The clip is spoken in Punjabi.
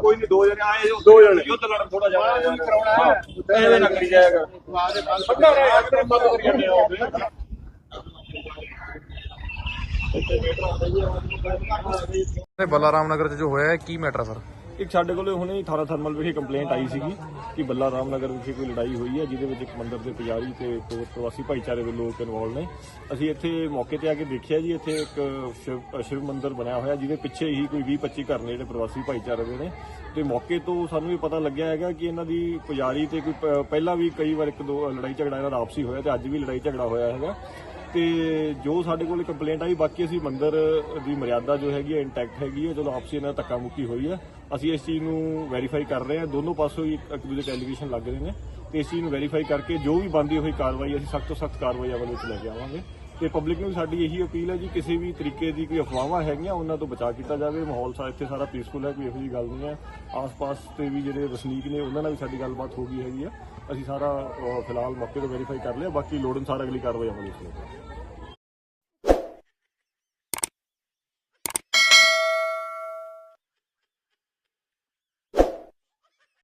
ਕੋਈ ਨਹੀਂ ਦੋ ਜਣੇ ਆਏ ਦੋ ਜਣੇ। ਯੁੱਧ ਲੜਨ ਥੋੜਾ ਜਿਹਾ। ਕਰਾਉਣਾ ਇਹਦੇ ਨਾਲ ਕਰੀ ਜਾਏਗਾ। ਅੱਡਾ ਬਲਾਰਾਮ ਨਗਰ 'ਚ ਜੋ ਹੋਇਆ ਹੈ ਕੀ ਮੈਟਰ ਸਰ? ਇੱਕ ਸਾਡੇ ਕੋਲੇ ਹੁਣੇ ਥਾਰਾ ਥਰਮਲ ਵਿਖੇ ਕੰਪਲੇਂਟ ਆਈ ਸੀਗੀ ਕਿ ਬੱਲਾ ਰਾਮਨਗਰ ਵਿਖੇ ਕੋਈ ਲੜਾਈ ਹੋਈ ਹੈ, ਜਿਹਦੇ ਵਿੱਚ ਇੱਕ ਮੰਦਰ ਦੇ ਪੁਜਾਰੀ ਤੇ ਹੋਰ ਪ੍ਰਵਾਸੀ ਭਾਈਚਾਰੇ ਦੇ ਲੋਕ ਇਨਵੋਲਵ ਨੇ। ਅਸੀਂ ਇੱਥੇ ਮੌਕੇ ਤੇ ਆ ਕੇ ਦੇਖਿਆ ਜੀ, ਇੱਥੇ ਇੱਕ ਸ਼ਿਵ ਸ਼ਿਵ ਮੰਦਿਰ ਬਣਿਆ ਹੋਇਆ, ਜਿਹਦੇ ਪਿੱਛੇ ਹੀ ਕੋਈ 20 25 ਘਰ ਨੇ ਜਿਹੜੇ ਪ੍ਰਵਾਸੀ ਭਾਈਚਾਰੇ ਦੇ ਨੇ। ਤੇ ਮੌਕੇ ਤੋਂ ਸਾਨੂੰ ਵੀ ਪਤਾ ਲੱਗਿਆ ਹੈਗਾ ਕਿ ਇਹਨਾਂ ਦੀ ਪੁਜਾਰੀ ਤੇ ਕੋਈ ਪ- ਪਹਿਲਾਂ ਵੀ ਕਈ ਵਾਰ ਇੱਕ ਦੋ ਲੜਾਈ ਝਗੜਾ ਇਹਨਾਂ ਦਾ ਆਪਸੀ ਹੋਇਆ ਤੇ ਅੱਜ ਵੀ ਲੜਾਈ ਝਗੜਾ ਹੋਇਆ ਹੈਗਾ। ਤੇ ਜੋ ਸਾਡੇ ਕੋਲ ਕੰਪਲੇਂਟ ਆਈ, ਬਾਕੀ ਅਸੀਂ ਮੰਦਰ ਦੀ ਮਰਿਆਦਾ ਜੋ ਹੈਗੀ ਹੈ ਇੰਟੈਕਟ ਹੈਗੀ ਹੈ ਚਲੋ ਆਪਸੀ ਇਹਨਾਂ ਦਾ ਧੱਕਾ ਮੁੱਕੀ ਹੋਈ ਹੈ ਅਸੀਂ ਇਸ ਚੀਜ਼ ਨੂੰ ਵੈਰੀਫਾਈ ਕਰ ਰਹੇ ਹਾਂ ਦੋਨੋਂ ਪਾਸੋਂ ਹੀ ਇੱਕ ਦੂਜੇ ਤੇ ਐਲੀਗੇਸ਼ਨ ਲੱਗ ਰਹੇ ਨੇ। ਤੇ ਇਸ ਚੀਜ਼ ਨੂੰ ਵੈਰੀਫਾਈ ਕਰਕੇ ਜੋ ਵੀ ਬੰਦੀ ਹੋਈ ਕਾਰਵਾਈ, ਅਸੀਂ ਸਖਤ ਤੋਂ ਸਖਤ ਕਾਰਵਾਈ ਅਮਲ ਵਿੱਚ ਲੈ ਕੇ ਆਵਾਂਗੇ। ਤੇ ਪਬਲਿਕ ਨੂੰ ਵੀ ਸਾਡੀ ਇਹੀ ਅਪੀਲ ਹੈ ਜੀ, ਕਿਸੇ ਵੀ ਤਰੀਕੇ ਦੀ ਕੋਈ ਅਫਵਾਹਾਂ ਹੈਗੀਆਂ, ਉਹਨਾਂ ਤੋਂ ਬਚਾ ਕੀਤਾ ਜਾਵੇ। ਮਾਹੌਲ ਸਾ, ਇੱਥੇ ਸਾਰਾ ਪੀਸਫੁਲ ਹੈ, ਕੋਈ ਇਹੋ ਜਿਹੀ ਗੱਲ ਨਹੀਂ ਹੈ। ਆਸ-ਪਾਸ ਤੇ ਵੀ ਜਿਹੜੇ ਵਸਨੀਕ ਨੇ, ਉਹਨਾਂ ਨਾਲ ਵੀ ਸਾਡੀ ਗੱਲਬਾਤ ਹੋ ਗਈ ਹੈਗੀ ਆ। ਅਸੀਂ ਸਾਰਾ ਫਿਲਹਾਲ ਮੌਕੇ ਤੋਂ ਵੈਰੀਫਾਈ ਕਰ ਲਿਆ, ਬਾਕੀ ਲੋੜ ਅਨੁਸਾਰ ਅਗਲੀ ਕਾਰਵਾਈ ਅਮਲ ਵਿੱਚ ਲੈ